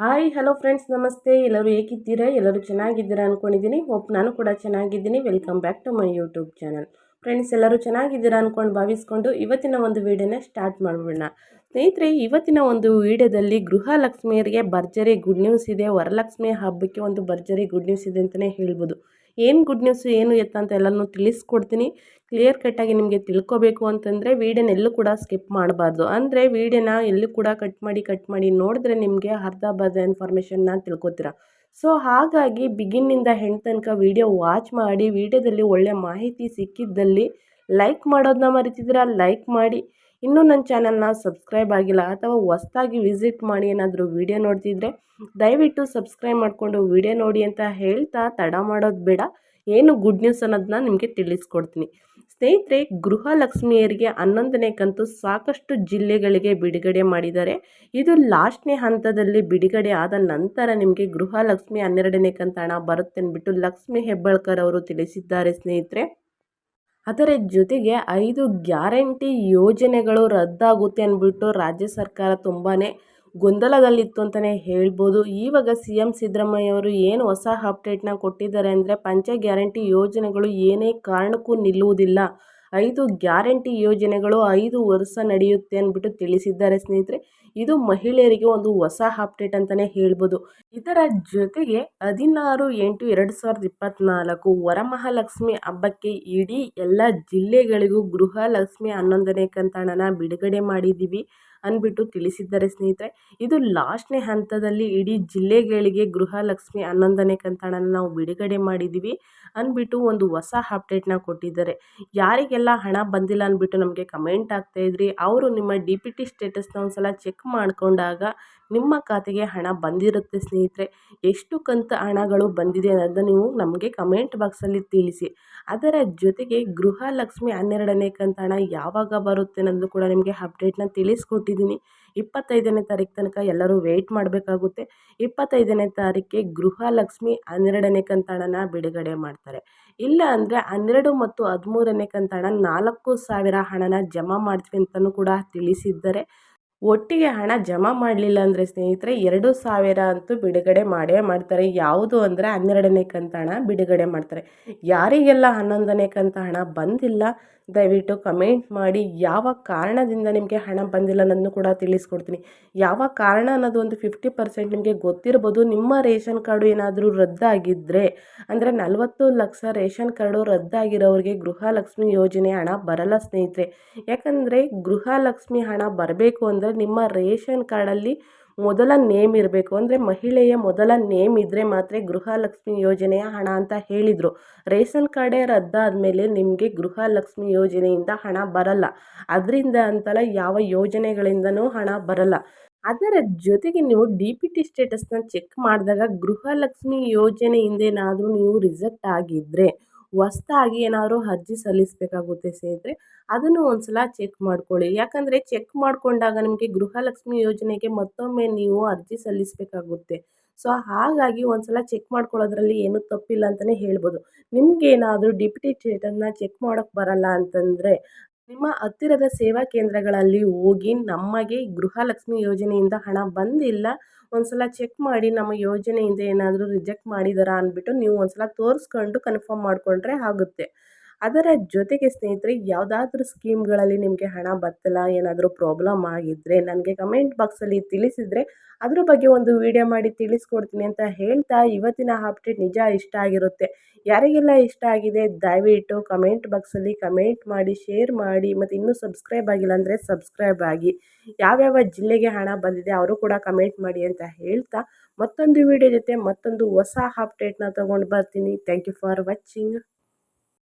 Hi hello friends ನಮಸ್ತೆ. ಎಲ್ಲರೂ ಹೇಗಿದ್ದೀರಾ? ಎಲ್ಲರೂ ಚೆನ್ನಾಗಿದ್ದೀರಾ ಅಂದ್ಕೊಂಡಿದ್ದೀನಿ ಹೋಪ್ ನಾನು ಕೂಡ ಚೆನ್ನಾಗಿದ್ದೀನಿ. Welcome back to my YouTube channel friends ಎಲ್ಲರೂ ಚೆನ್ನಾಗಿದ್ದೀರಾ ಅಂದ್ಕೊಂಡು ಭಾವಿಸ್ಕೊಂಡು ಇವತ್ತಿನ ಒಂದು ವೀಡಿಯೋನ ಸ್ಟಾರ್ಟ್ ಮಾಡಿಬಿಡೋಣ. ಸ್ನೇಹಿತರೆ, ಇವತ್ತಿನ ಒಂದು ವಿಡಿಯೋದಲ್ಲಿ ಗೃಹಲಕ್ಷ್ಮಿಯರಿಗೆ ಭರ್ಜರಿ ಗುಡ್ ನ್ಯೂಸ್ ಇದೆ. ವರಲಕ್ಷ್ಮಿ ಹಬ್ಬಕ್ಕೆ ಒಂದು ಭರ್ಜರಿ ಗುಡ್ ನ್ಯೂಸ್ ಇದೆ ಅಂತಲೇ ಹೇಳ್ಬೋದು. ಏನು ಗುಡ್ ನ್ಯೂಸ್ ಏನು ಎತ್ತ ಅಂತ ಎಲ್ಲನೂ ತಿಳಿಸ್ಕೊಡ್ತೀನಿ. ಕ್ಲಿಯರ್ ಕಟ್ಟಾಗಿ ನಿಮಗೆ ತಿಳ್ಕೊಬೇಕು ಅಂತಂದರೆ ವೀಡಿಯೋನ ಎಲ್ಲೂ ಕೂಡ ಸ್ಕಿಪ್ ಮಾಡಬಾರ್ದು. ಅಂದರೆ ವೀಡಿಯೋನ ಎಲ್ಲೂ ಕೂಡ ಕಟ್ ಮಾಡಿ ಕಟ್ ಮಾಡಿ ನೋಡಿದ್ರೆ ನಿಮಗೆ ಅರ್ಧ ಬರ್ಧ ಇನ್ಫಾರ್ಮೇಷನ್ನ ತಿಳ್ಕೊತೀರಾ. ಸೊ ಹಾಗಾಗಿ ಬಿಗಿನ್ನಿಂದ ಹೆಣ್ಣು ತನಕ ವೀಡಿಯೋ ವಾಚ್ ಮಾಡಿ ವೀಡಿಯೋದಲ್ಲಿ ಒಳ್ಳೆಯ ಮಾಹಿತಿ ಸಿಕ್ಕಿದ್ದಲ್ಲಿ ಲೈಕ್ ಮಾಡೋದನ್ನ ಮರಿತಿದ್ದೀರಾ? ಲೈಕ್ ಮಾಡಿ. ಇನ್ನೂ ನನ್ನ ಚಾನಲ್ನ ಸಬ್ಸ್ಕ್ರೈಬ್ ಆಗಿಲ್ಲ ಅಥವಾ ಹೊಸ್ದಾಗಿ ವಿಸಿಟ್ ಮಾಡಿ ಏನಾದರೂ ವಿಡಿಯೋ ನೋಡ್ತಿದ್ರೆ ದಯವಿಟ್ಟು ಸಬ್ಸ್ಕ್ರೈಬ್ ಮಾಡಿಕೊಂಡು ವೀಡಿಯೋ ನೋಡಿ ಅಂತ ಹೇಳ್ತಾ ತಡ ಮಾಡೋದು ಬೇಡ. ಏನು ಗುಡ್ ನ್ಯೂಸ್ ಅನ್ನೋದನ್ನ ನಿಮಗೆ ತಿಳಿಸ್ಕೊಡ್ತೀನಿ. ಸ್ನೇಹಿತರೆ, ಗೃಹಲಕ್ಷ್ಮಿಯರಿಗೆ ಹನ್ನೊಂದನೇ ಕಂತು ಸಾಕಷ್ಟು ಜಿಲ್ಲೆಗಳಿಗೆ ಬಿಡುಗಡೆ ಮಾಡಿದ್ದಾರೆ. ಇದು ಲಾಸ್ಟ್ನೇ ಹಂತದಲ್ಲಿ ಬಿಡುಗಡೆ ಆದ ನಂತರ ನಿಮಗೆ ಗೃಹಲಕ್ಷ್ಮಿ ಹನ್ನೆರಡನೇ ಕಂತು ಹಣ ಬರುತ್ತೆ ಅಂದ್ಬಿಟ್ಟು ಲಕ್ಷ್ಮಿ ಹೆಬ್ಬಾಳ್ಕರ್ ಅವರು ತಿಳಿಸಿದ್ದಾರೆ ಸ್ನೇಹಿತರೆ. ಅದರ ಜೊತೆಗೆ ಐದು ಗ್ಯಾರಂಟಿ ಯೋಜನೆಗಳು ರದ್ದಾಗುತ್ತೆ ಅಂದ್ಬಿಟ್ಟು ರಾಜ್ಯ ಸರ್ಕಾರ ತುಂಬಾ ಗೊಂದಲದಲ್ಲಿತ್ತು ಅಂತಲೇ ಹೇಳ್ಬೋದು. ಇವಾಗ ಸಿ ಎಂ ಸಿದ್ದರಾಮಯ್ಯವರು ಏನು ಹೊಸ ಅಪ್ಡೇಟ್ನ ಕೊಟ್ಟಿದ್ದಾರೆ ಅಂದರೆ ಪಂಚ ಗ್ಯಾರಂಟಿ ಯೋಜನೆಗಳು ಏನೇ ಕಾರಣಕ್ಕೂ ನಿಲ್ಲುವುದಿಲ್ಲ. ಐದು ಗ್ಯಾರಂಟಿ ಯೋಜನೆಗಳು ಐದು ವರ್ಷ ನಡೆಯುತ್ತೆ ಅಂದ್ಬಿಟ್ಟು ತಿಳಿಸಿದ್ದಾರೆ ಸ್ನೇಹಿತರೆ. ಇದು ಮಹಿಳೆಯರಿಗೆ ಒಂದು ಹೊಸ ಅಪ್ಡೇಟ್ ಅಂತಲೇ ಹೇಳ್ಬೋದು. ಇದರ ಜೊತೆಗೆ ಹದಿನಾರು ಎಂಟು ಎರಡು ಸಾವಿರದ ಇಪ್ಪತ್ತ್ನಾಲ್ಕು ವರಮಹಾಲಕ್ಷ್ಮಿ ಹಬ್ಬಕ್ಕೆ ಇಡೀ ಎಲ್ಲ ಜಿಲ್ಲೆಗಳಿಗೂ ಗೃಹಲಕ್ಷ್ಮಿ ಹನ್ನೊಂದನೇ ಕಂತಣನ ಬಿಡುಗಡೆ ಮಾಡಿದ್ದೀವಿ. ಅಂದ್ಬಿಟ್ಟು ತಿಳಿಸಿದ್ದಾರೆ ಸ್ನೇಹಿತರೆ. ಇದು ಲಾಸ್ಟ್ನೇ ಹಂತದಲ್ಲಿ ಇಡೀ ಜಿಲ್ಲೆಗಳಿಗೆ ಗೃಹಲಕ್ಷ್ಮಿ ಹನ್ನೊಂದನೇ ಕಂತಾಣನ ನಾವು ಬಿಡುಗಡೆ ಮಾಡಿದ್ದೀವಿ ಅಂದ್ಬಿಟ್ಟು ಒಂದು ಹೊಸ ಅಪ್ಡೇಟ್ನ ಕೊಟ್ಟಿದ್ದಾರೆ. ಯಾರಿಗೆಲ್ಲ ಹಣ ಬಂದಿಲ್ಲ ಅಂದ್ಬಿಟ್ಟು ನಮಗೆ ಕಮೆಂಟ್ ಆಗ್ತಾಯಿದ್ರಿ ಅವರು ನಿಮ್ಮ ಡಿ ಪಿ ಟಿ ಸ್ಟೇಟಸ್ನ ಒಂದು ಸಲ ಚೆಕ್ ಮಾಡಿಕೊಂಡಾಗ ನಿಮ್ಮ ಖಾತೆಗೆ ಹಣ ಬಂದಿರುತ್ತೆ ಸ್ನೇಹಿತರೆ. ಎಷ್ಟು ಕಂತು ಹಣಗಳು ಬಂದಿದೆ ಅನ್ನೋದನ್ನ ನೀವು ನಮಗೆ ಕಮೆಂಟ್ ಬಾಕ್ಸಲ್ಲಿ ತಿಳಿಸಿ. ಅದರ ಜೊತೆಗೆ ಗೃಹಲಕ್ಷ್ಮಿ ಹನ್ನೆರಡನೇ ಕಂತಾಣ ಯಾವಾಗ ಬರುತ್ತೆ ಅನ್ನೋದು ಕೂಡ ನಿಮಗೆ ಅಪ್ಡೇಟ್ನ ತಿಳಿಸ್ಕೊಟ್ಟಿದ್ದೀನಿ ಇಪ್ಪತ್ತೈದನೇ ತಾರೀಕು ತನಕ ಎಲ್ಲರೂ ವೆಯ್ಟ್ ಮಾಡಬೇಕಾಗುತ್ತೆ. ಇಪ್ಪತ್ತೈದನೇ ತಾರೀಕಿಗೆ ಗೃಹಲಕ್ಷ್ಮಿ ಹನ್ನೆರಡನೇ ಕಂತು ಹಣನ ಬಿಡುಗಡೆ ಮಾಡ್ತಾರೆ. ಇಲ್ಲ ಅಂದರೆ ಹನ್ನೆರಡು ಮತ್ತು ಹದಿಮೂರನೇ ಕಂತಾಣ ನಾಲ್ಕು ಸಾವಿರ ಹಣನ ಜಮಾ ಮಾಡ್ತೀವಿ ಅಂತಲೂ ಕೂಡ ತಿಳಿಸಿದ್ದಾರೆ. ಒಟ್ಟಿಗೆ ಹಣ ಜಮಾ ಮಾಡಲಿಲ್ಲ ಅಂದರೆ ಸ್ನೇಹಿತರೆ, ಎರಡು ಸಾವಿರ ಅಂತೂ ಬಿಡುಗಡೆ ಮಾಡೇ ಮಾಡ್ತಾರೆ. ಯಾವುದು ಅಂದರೆ ಹನ್ನೆರಡನೇ ಕಂತ ಹಣ ಬಿಡುಗಡೆ ಮಾಡ್ತಾರೆ. ಯಾರಿಗೆಲ್ಲ ಹನ್ನೊಂದನೇ ಕಂತ ಹಣ ಬಂದಿಲ್ಲ, ದಯವಿಟ್ಟು ಕಮೆಂಟ್ ಮಾಡಿ. ಯಾವ ಕಾರಣದಿಂದ ನಿಮಗೆ ಹಣ ಬಂದಿಲ್ಲ ಅನ್ನೋದನ್ನು ಕೂಡ ತಿಳಿಸ್ಕೊಡ್ತೀನಿ. ಯಾವ ಕಾರಣ ಅನ್ನೋದು ಒಂದು ಫಿಫ್ಟಿ ಪರ್ಸೆಂಟ್ ನಿಮಗೆ ಗೊತ್ತಿರ್ಬೋದು. ನಿಮ್ಮ ರೇಷನ್ ಕಾರ್ಡು ಏನಾದರೂ ರದ್ದಾಗಿದ್ದರೆ ಅಂದರೆ ನಲವತ್ತು ಲಕ್ಷ ರೇಷನ್ ಕಾರ್ಡು ರದ್ದಾಗಿರೋರಿಗೆ ಗೃಹಲಕ್ಷ್ಮಿ ಯೋಜನೆ ಹಣ ಬರಲ್ಲ ಸ್ನೇಹಿತರೆ. ಯಾಕಂದರೆ ಗೃಹಲಕ್ಷ್ಮಿ ಹಣ ಬರಬೇಕು ಅಂದರೆ ನಿಮ್ಮ ರೇಷನ್ ಕಾರ್ಡಲ್ಲಿ ಮೊದಲ ನೇಮ್ ಇರಬೇಕು. ಅಂದರೆ ಮಹಿಳೆಯ ಮೊದಲ ನೇಮ್ ಇದ್ದರೆ ಮಾತ್ರ ಗೃಹಲಕ್ಷ್ಮಿ ಯೋಜನೆಯ ಹಣ ಅಂತ ಹೇಳಿದರು. ರೇಷನ್ ಕಾರ್ಡೇ ರದ್ದಾದ ಮೇಲೆ ನಿಮಗೆ ಗೃಹಲಕ್ಷ್ಮಿ ಯೋಜನೆಯಿಂದ ಹಣ ಬರಲ್ಲ. ಅದರಿಂದ ಅಂತಲ್ಲ ಯಾವ ಯೋಜನೆಗಳಿಂದನೂ ಹಣ ಬರಲ್ಲ. ಅದರ ಜೊತೆಗೆ ನೀವು ಡಿ ಪಿ ಟಿ ಸ್ಟೇಟಸ್ನ ಚೆಕ್ ಮಾಡಿದಾಗ ಗೃಹಲಕ್ಷ್ಮಿ ಯೋಜನೆಯಿಂದೇನಾದರೂ ನೀವು ರಿಜೆಕ್ಟ್ ಆಗಿದ್ದರೆ ಹೊಸ್ದಾಗಿ ಏನಾದರೂ ಅರ್ಜಿ ಸಲ್ಲಿಸಬೇಕಾಗುತ್ತೆ ಸ್ನೇಹಿತರೆ, ಅದನ್ನು ಒಂದು ಸಲ ಚೆಕ್ ಮಾಡ್ಕೊಳ್ಳಿ. ಯಾಕಂದರೆ ಚೆಕ್ ಮಾಡಿಕೊಂಡಾಗ ನಿಮಗೆ ಗೃಹಲಕ್ಷ್ಮಿ ಯೋಜನೆಗೆ ಮತ್ತೊಮ್ಮೆ ನೀವು ಅರ್ಜಿ ಸಲ್ಲಿಸಬೇಕಾಗುತ್ತೆ. ಸೊ ಹಾಗಾಗಿ ಒಂದು ಸಲ ಚೆಕ್ ಮಾಡ್ಕೊಳ್ಳೋದ್ರಲ್ಲಿ ಏನೂ ತಪ್ಪಿಲ್ಲ ಅಂತಲೇ ಹೇಳ್ಬೋದು. ನಿಮಗೇನಾದರೂ ಡಿ ಪಿ ಚೆಕ್ ಮಾಡೋಕ್ಕೆ ಬರಲ್ಲ ಅಂತಂದರೆ ನಿಮ್ಮ ಹತ್ತಿರದ ಸೇವಾ ಕೇಂದ್ರಗಳಲ್ಲಿ ಹೋಗಿ ನಮಗೆ ಗೃಹಲಕ್ಷ್ಮಿ ಯೋಜನೆಯಿಂದ ಹಣ ಬಂದಿಲ್ಲ, ಒಂದ್ಸಲ ಚೆಕ್ ಮಾಡಿ ನಮ್ಮ ಯೋಜನೆಯಿಂದ ಏನಾದರೂ ರಿಜೆಕ್ಟ್ ಮಾಡಿದಾರಾ ಅಂದ್ಬಿಟ್ಟು ನೀವು ಒಂದ್ಸಲ ತೋರಿಸ್ಕೊಂಡು ಕನ್ಫರ್ಮ್ ಮಾಡಿಕೊಂಡ್ರೆ ಆಗುತ್ತೆ. ಅದರ ಜೊತೆಗೆ ಸ್ನೇಹಿತರೆ, ಯಾವುದಾದ್ರೂ ಸ್ಕೀಮ್ಗಳಲ್ಲಿ ನಿಮಗೆ ಹಣ ಬತ್ತಲ್ಲ ಏನಾದರೂ ಪ್ರಾಬ್ಲಮ್ ಆಗಿದ್ದರೆ ನನಗೆ ಕಮೆಂಟ್ ಬಾಕ್ಸಲ್ಲಿ ತಿಳಿಸಿದರೆ ಅದ್ರ ಬಗ್ಗೆ ಒಂದು ವಿಡಿಯೋ ಮಾಡಿ ತಿಳಿಸ್ಕೊಡ್ತೀನಿ ಅಂತ ಹೇಳ್ತಾ ಇವತ್ತಿನ ಅಪ್ಡೇಟ್ ನಿಜ ಇಷ್ಟ ಆಗಿರುತ್ತೆ. ಯಾರಿಗೆಲ್ಲ ಇಷ್ಟ ಆಗಿದೆ ದಯವಿಟ್ಟು ಕಮೆಂಟ್ ಬಾಕ್ಸಲ್ಲಿ ಕಮೆಂಟ್ ಮಾಡಿ, ಶೇರ್ ಮಾಡಿ, ಮತ್ತು ಇನ್ನೂ ಸಬ್ಸ್ಕ್ರೈಬ್ ಆಗಿಲ್ಲ ಅಂದರೆ ಸಬ್ಸ್ಕ್ರೈಬ್ ಆಗಿ. ಯಾವ್ಯಾವ ಜಿಲ್ಲೆಗೆ ಹಣ ಬಂದಿದೆ ಅವರು ಕೂಡ ಕಮೆಂಟ್ ಮಾಡಿ ಅಂತ ಹೇಳ್ತಾ ಮತ್ತೊಂದು ವಿಡಿಯೋ ಜೊತೆ ಮತ್ತೊಂದು ಹೊಸ ಅಪ್ಡೇಟ್ನ ತೊಗೊಂಡು ಬರ್ತೀನಿ. Thank you for watching.